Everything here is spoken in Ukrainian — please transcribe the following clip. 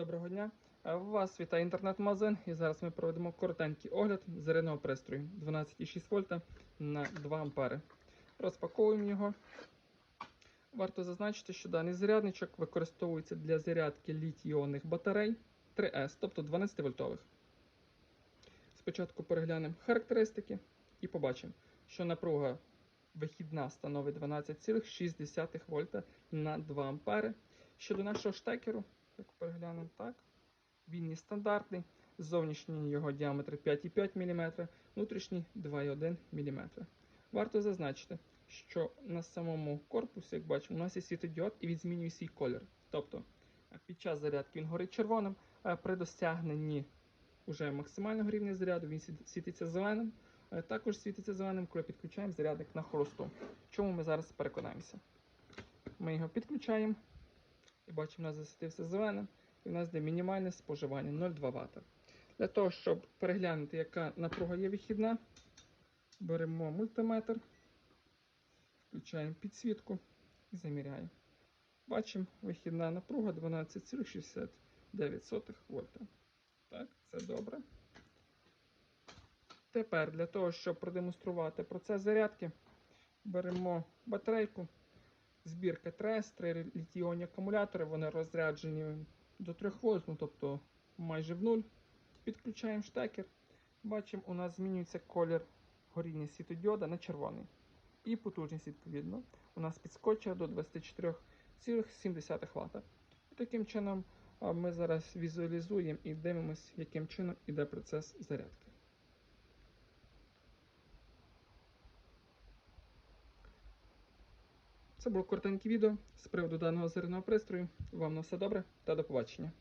Доброго дня. Вас вітає інтернет-магазин і зараз ми проведемо коротенький огляд зарядного пристрою 12,6 вольта на 2 ампери. Розпаковуємо його. Варто зазначити, що даний зарядничок використовується для зарядки літій-іонних батарей 3S, тобто 12 вольтових. Спочатку переглянемо характеристики і побачимо, що напруга вихідна становить 12,6 вольта на 2 ампери. Щодо нашого штекеру, як переглянемо так, він є стандартний. Зовнішній його діаметр 5,5 мм, внутрішній 2,1 мм. Варто зазначити, що на самому корпусі, як бачимо, у нас є світодіод і він змінює свій колір. Тобто під час зарядки він горить червоним, а при досягненні уже максимального рівня заряду він світиться зеленим. Е, Також світиться зеленим, коли підключаємо зарядник на холосту. Чому ми зараз переконаємося? Ми його підключаємо і бачимо, у нас засвітився зеленим, і в нас йде мінімальне споживання 0,2 Вт. Для того, щоб переглянути, яка напруга є вихідна, беремо мультиметр, включаємо підсвітку і заміряємо. Бачимо, вихідна напруга 12,69 вольта. Так, це добре. Тепер для того, щоб продемонструвати процес зарядки, беремо батарейку. Збірка ТРЕС, три літіонні акумулятори, вони розряджені до 3 вольт, ну, тобто майже в нуль. Підключаємо штекер. Бачимо, у нас змінюється колір горіння світодіода на червоний. І потужність, відповідно, у нас підскочила до 24,7 Вт. І таким чином ми зараз візуалізуємо і дивимося, яким чином іде процес зарядки. Це було коротеньке відео з приводу даного зерного пристрою. Вам на все добре та до побачення.